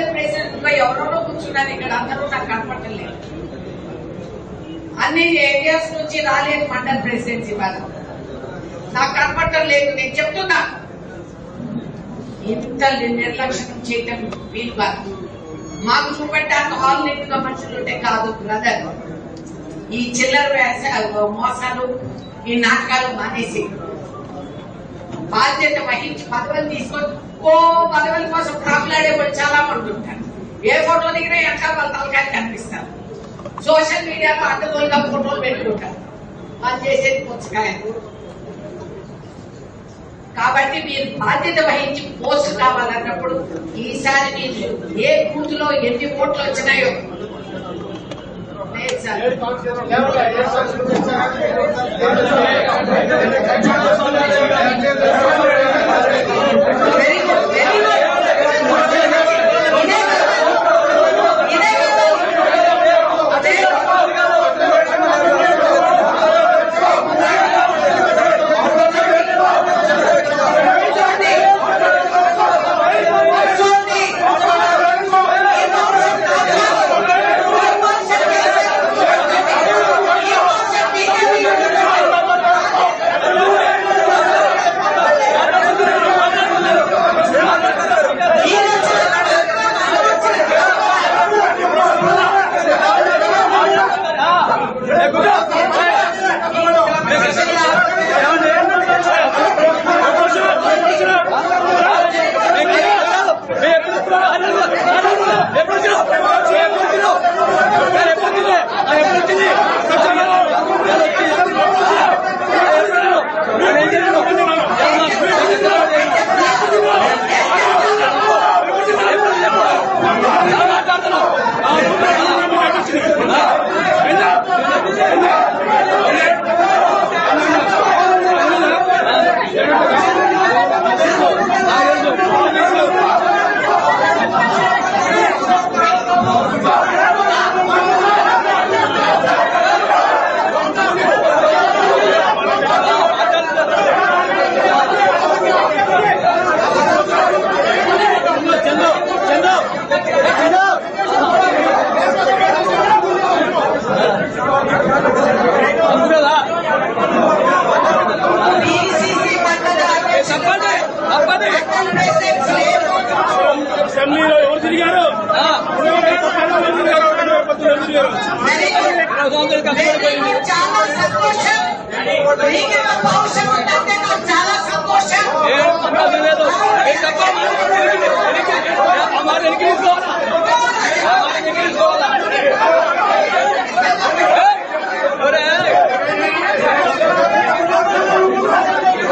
మండలి ప్రెసిడెంట్గా ఎవరెవరో కూర్చున్నారు ఇక్కడ అందరూ నాకు కనపడటం లేదు అన్ని ఏరియాస్ నుంచి రాలేదు మండల్ ప్రెసిడెన్సీ ఇవాళ. నాకు కనపడటం లేదు నేను చెప్తున్నా. ఇంత నిర్లక్ష్యం చేయటం వీలు కాదు మాకు చూపెట్టాక హాల్ నిండుగా మనుషులు ఉంటే కాదు బ్రదర్ ఈ చిల్లర వేస మోసాలు ఈ నాటకాలు మానేసి బాధ్యత వహించి పదవులు తీసుకొని ఓ పదవుల కోసం ప్రాకులాడే చాలా మంది ఉంటారు. ఏ ఫోటో దిగినా ఎక్కడ వాళ్ళ తలకాయలు కనిపిస్తారు. సోషల్ మీడియాలో అడ్డగోలుగా ఫోటోలు పెట్టుకుంటారు వాళ్ళు చేసేది పుచ్చకాయలు. కాబట్టి మీరు బాధ్యత వహించి పోస్ట్ కావాలన్నప్పుడు ఈసారి మీరు ఏ బూత్లో ఎన్ని ఓట్లు వచ్చినాయో లేదు సార్. చాలా సంతోషం మీకు నా పౌరుషం ఉందంటే నాకు చాలా సంతోషం లేదు ఏ తప్ప